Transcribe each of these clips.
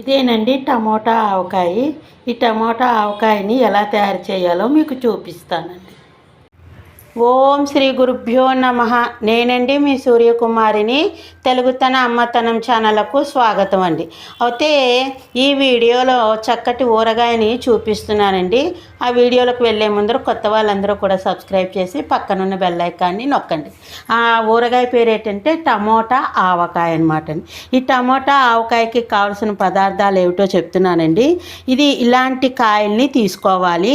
ఇదేనండి టమోటా ఆవకాయ. ఈ టమోటా ఆవకాయని ఎలా తయారు చేయాలో మీకు చూపిస్తానండి. ఓం శ్రీ గురుభ్యో నమ. నేనండి మీ సూర్యకుమారిని తెలుగుతన అమ్మతనం ఛానల్కు స్వాగతం అండి. అయితే ఈ వీడియోలో చక్కటి ఊరగాయని చూపిస్తున్నానండి. ఆ వీడియోలోకి వెళ్ళే ముందర కొత్త వాళ్ళందరూ కూడా సబ్స్క్రైబ్ చేసి పక్కనున్న బెల్ ఐకాన్ని నొక్కండి. ఆ ఊరగాయ పేరు ఏంటంటే టమోటా ఆవకాయ అనమాట ఈ టమోటా ఆవకాయకి కావాల్సిన పదార్థాలు ఏమిటో చెప్తున్నానండి. ఇది ఇలాంటి కాయల్ని తీసుకోవాలి.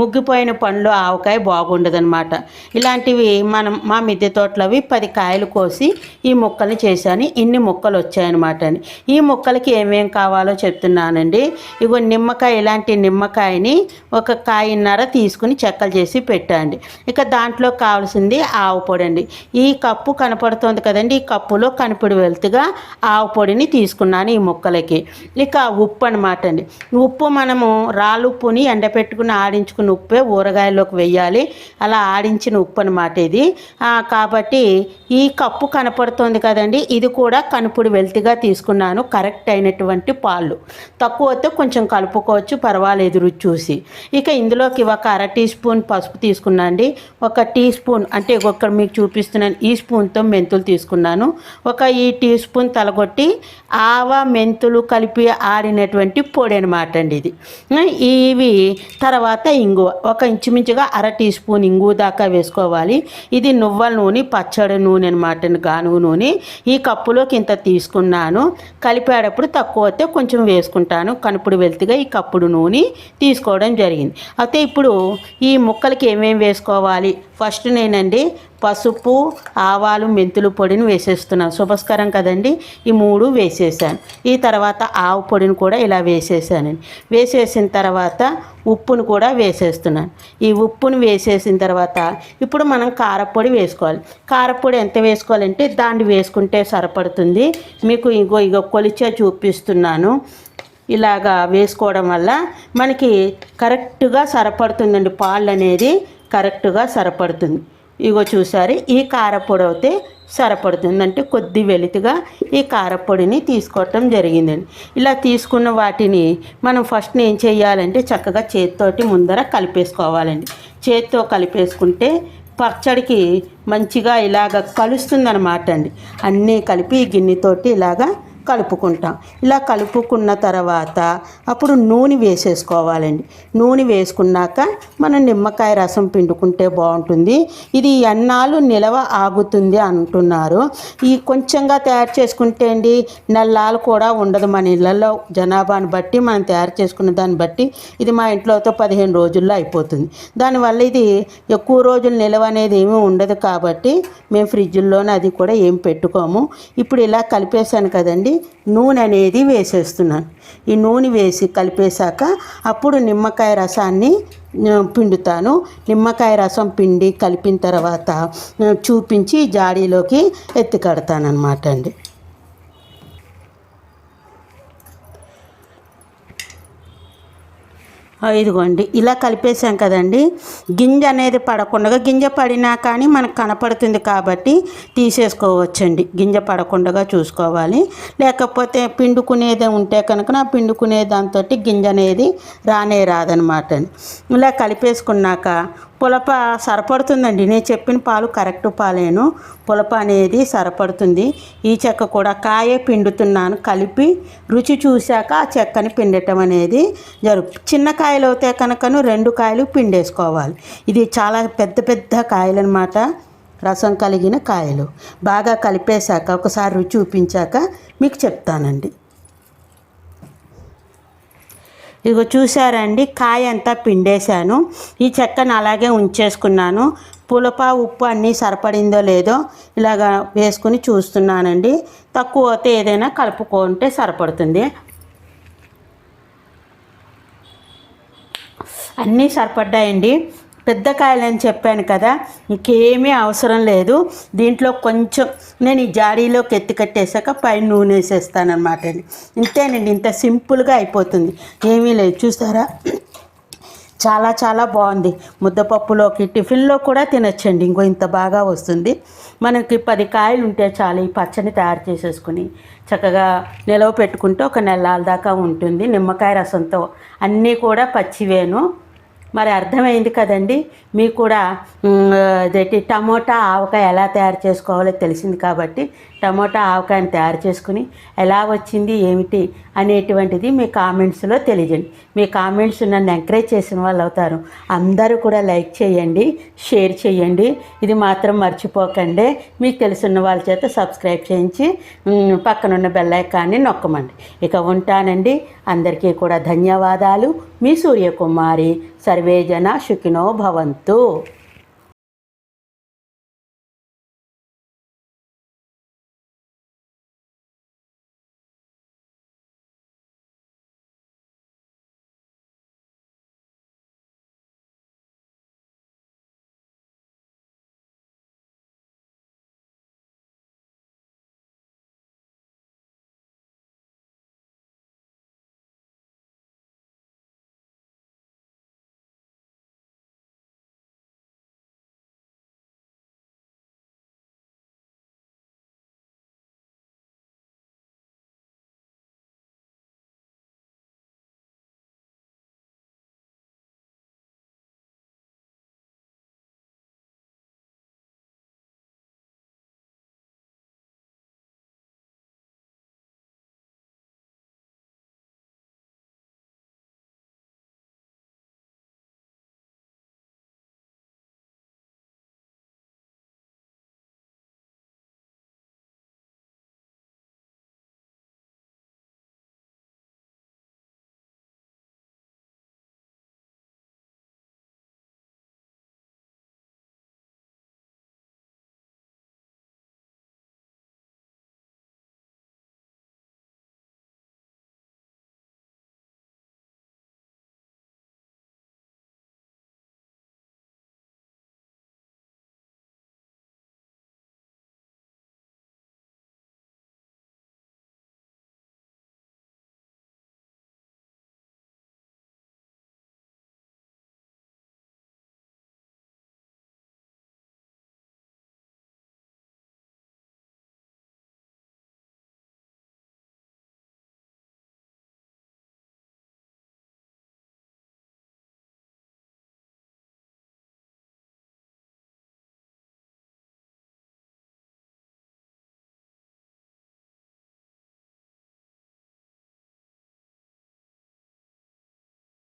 ముగ్గిపోయిన పండ్లు ఆవకాయ బాగుండదనమాట ఇలాంటివి మనం మా మిద్దె తోటలోవి పది కాయలు కోసి ఈ ముక్కల్ని చేశాను. ఇన్ని ముక్కలు వచ్చాయన్నమాట అని ఈ ముక్కలకి ఏమేం కావాలో చెప్తున్నానండి. ఇగో నిమ్మకాయ ఇలాంటి నిమ్మకాయని ఒక కాయన్నర తీసుకుని చెక్కలు చేసి పెట్టండి. ఇక దాంట్లో కావాల్సింది ఆవు పొడి అండి ఈ కప్పు కనపడుతుంది కదండి. ఈ కప్పులో కనిపిడి వెళ్తుగా ఆవు పొడిని తీసుకున్నాను ఈ ముక్కలకి. ఇక ఉప్పు అనమాట అండి. ఉప్పు మనము రాళ్ళు ఉప్పుని ఎండపెట్టుకుని ఆడించుకున్న ఉప్పే ఊరగాయల్లోకి వెయ్యాలి. అలా ఆడించిన ఉప్పు అనమాట ఇది. కాబట్టి ఈ కప్పు కనపడుతుంది కదండి. ఇది కూడా కనుపుడు వెల్తిగా తీసుకున్నాను. కరెక్ట్ అయినటువంటి పాలు. తక్కువ అయితే కొంచెం కలుపుకోవచ్చు. పర్వాలేదు రుచి చూసి. ఇక ఇందులోకి ఒక అర టీ స్పూన్ పసుపు తీసుకున్నాను అండి ఒక టీ స్పూన్ అంటే ఒక్కడ మీకు చూపిస్తున్నాను ఈ స్పూన్తో మెంతులు తీసుకున్నాను. ఒక ఈ టీ స్పూన్ తలగొట్టి ఆవ మెంతులు కలిపి ఆడినటువంటి పొడి అనమాట అండి ఇది. ఇవి తర్వాత ఇంగువ ఒక ఇంచుమించుగా అర టీ స్పూన్ ఇంగువ దాకా వేసుకోవాలి. ఇది నువ్వుల నూనె పచ్చడి నూనె అనమాట గానుగు నూనె. ఈ కప్పులోకి ఇంత తీసుకున్నాను. కలిపేటప్పుడు తక్కువ అయితే కొంచెం వేసుకుంటాను. కనుపుడు వెళ్తుగా ఈ కప్పుడు నూనె తీసుకోవడం జరిగింది జరిగింది. అయితే ఇప్పుడు ఈ ముక్కలకి ఏమేమి వేసుకోవాలి? ఫస్ట్ నేనండి పసుపు ఆవాలు మెంతులు పొడిని వేసేస్తున్నాను. శుభస్కరం కదండి. ఈ మూడు వేసేసాను. ఈ తర్వాత ఆవు పొడిని కూడా ఇలా వేసేసానండి. వేసేసిన తర్వాత ఉప్పును కూడా వేసేస్తున్నాను. ఈ ఉప్పును వేసేసిన తర్వాత ఇప్పుడు మనం కారపొడి వేసుకోవాలి. కారపొడి ఎంత వేసుకోవాలంటే దాన్ని వేసుకుంటే సరిపడుతుంది. మీకు ఇంకో ఇగో కొలిచే చూపిస్తున్నాను. ఇలాగా వేసుకోవడం వల్ల మనకి కరెక్ట్గా సరిపడుతుందండి. పాలు అనేది కరెక్ట్గా సరిపడుతుంది. ఇగో చూసారు ఈ కారపొడి అయితే సరిపడుతుంది. అంటే కొద్ది వెలితిగా ఈ కారపొడిని తీసుకోవటం జరిగిందండి. ఇలా తీసుకున్న వాటిని మనం ఫస్ట్ ఏం చేయాలంటే చక్కగా చేతితోటి ముందర కలిపేసుకోవాలండి. చేతితో కలిపేసుకుంటే పచ్చడికి మంచిగా ఇలాగ కలుస్తుందన్నమాట అండి. అన్నీ కలిపి ఈ గిన్నెతోటి ఇలాగా కలుపుకుంటాం. ఇలా కలుపుకున్న తర్వాత అప్పుడు నూనె వేసేసుకోవాలండి. నూనె వేసుకున్నాక మనం నిమ్మకాయ రసం పిండుకుంటే బాగుంటుంది. ఇది ఎన్నాళ్ళు నిలవ ఆగుతుంది అంటున్నారు. ఈ కొంచెంగా తయారు చేసుకుంటే అండి నల్లాలు కూడా ఉండదు. మన ఇళ్ళల్లో జనాభాని బట్టి మనం తయారు చేసుకున్న దాన్ని బట్టి ఇది మా ఇంట్లోతో పదిహేను రోజుల్లో అయిపోతుంది. దానివల్ల ఇది ఎక్కువ రోజులు నిలవ అనేది ఏమీ ఉండదు కాబట్టి మేము ఫ్రిడ్జ్లోనే అది కూడా ఏం పెట్టుకోము. ఇప్పుడు ఇలా కలిపేశాను కదండి. నూనె అనేది వేసేస్తున్నాను. ఈ నూనె వేసి కలిపేశాక అప్పుడు నిమ్మకాయ రసాన్ని పిండుతాను. నిమ్మకాయ రసం పిండి కలిపిన తర్వాత చూపించి జాడీలోకి ఎత్తి కడతానమాట అండి. ఇదిగోండి ఇలా కలిపేసాం కదండి. గింజ అనేది పడకుండా గింజ పడినా కానీ మనకు కనపడుతుంది కాబట్టి తీసేసుకోవచ్చండి. గింజ పడకుండా చూసుకోవాలి. లేకపోతే పిండుకునేది ఉంటే కనుక నా పిండుకునే దాంతో గింజ అనేది రానే రాదనమాట. ఇలా కలిపేసుకున్నాక పులప సరిపడుతుందండి. నేను చెప్పిన పాలు కరెక్ట్ పాలేను. పులప అనేది సరిపడుతుంది. ఈ చెక్క కూడా కాయే పిండుతున్నాను. కలిపి రుచి చూశాక ఆ చెక్కని పిండటం అనేది జరుగు చిన్న కాయలు అవుతే కనుకను రెండు కాయలు పిండేసుకోవాలి. ఇది చాలా పెద్ద పెద్ద కాయలు అనమాట రసం కలిగిన కాయలు. బాగా కలిపేశాక ఒకసారి రుచి చూపించాక మీకు చెప్తానండి. ఇదిగో చూసారండి కాయ అంతా పిండేశాను. ఈ చెక్కను అలాగే ఉంచేసుకున్నాను. పులప ఉప్పు అన్నీ సరిపడిందో లేదో ఇలాగా వేసుకుని చూస్తున్నానండి. తక్కువ అయితే ఏదైనా కలుపుకుంటే సరిపడుతుంది. అన్నీ సరిపడ్డాయండి. పెద్ద కాయలని చెప్పాను కదా ఇంకేమీ అవసరం లేదు. దీంట్లో కొంచెం నేను ఈ జాడీలోకి ఎత్తి కట్టేశాక పైన నూనె వేసేస్తాను అనమాట అండి. ఇంతేనండి ఇంత సింపుల్గా అయిపోతుంది. ఏమీ లేదు చూసారా? చాలా చాలా బాగుంది. ముద్దపప్పులోకి టిఫిన్లో కూడా తినచ్చండి ఇంకో ఇంత బాగా వస్తుంది. మనకి పది కాయలు ఉంటే చాలు ఈ పచ్చని తయారు చేసేసుకుని చక్కగా నిలవ పెట్టుకుంటే ఒక నెలల దాకా ఉంటుంది. నిమ్మకాయ రసంతో అన్నీ కూడా పచ్చివేను. మరి అర్థమైంది కదండి. మీకు కూడా టమోటా ఆవకాయ ఎలా తయారు చేసుకోవాలో తెలిసింది కాబట్టి టమోటా ఆవకాయను తయారు చేసుకుని ఎలా వచ్చింది ఏమిటి అనేటువంటిది మీ కామెంట్స్లో తెలియజేయండి. మీ కామెంట్స్ నన్ను ఎంకరేజ్ చేసిన వాళ్ళు అవుతారు. అందరూ కూడా లైక్ చేయండి షేర్ చేయండి. ఇది మాత్రం మర్చిపోకండి. మీకు తెలుసున్న వాళ్ళ చేత సబ్స్క్రైబ్ చేయించి పక్కనున్న బెల్ ఐకాన్ని నొక్కమండి. ఇక ఉంటానండి. అందరికీ కూడా ధన్యవాదాలు. మీ సూర్యకుమారి. సర్వేజన సుఖినో భవంతు.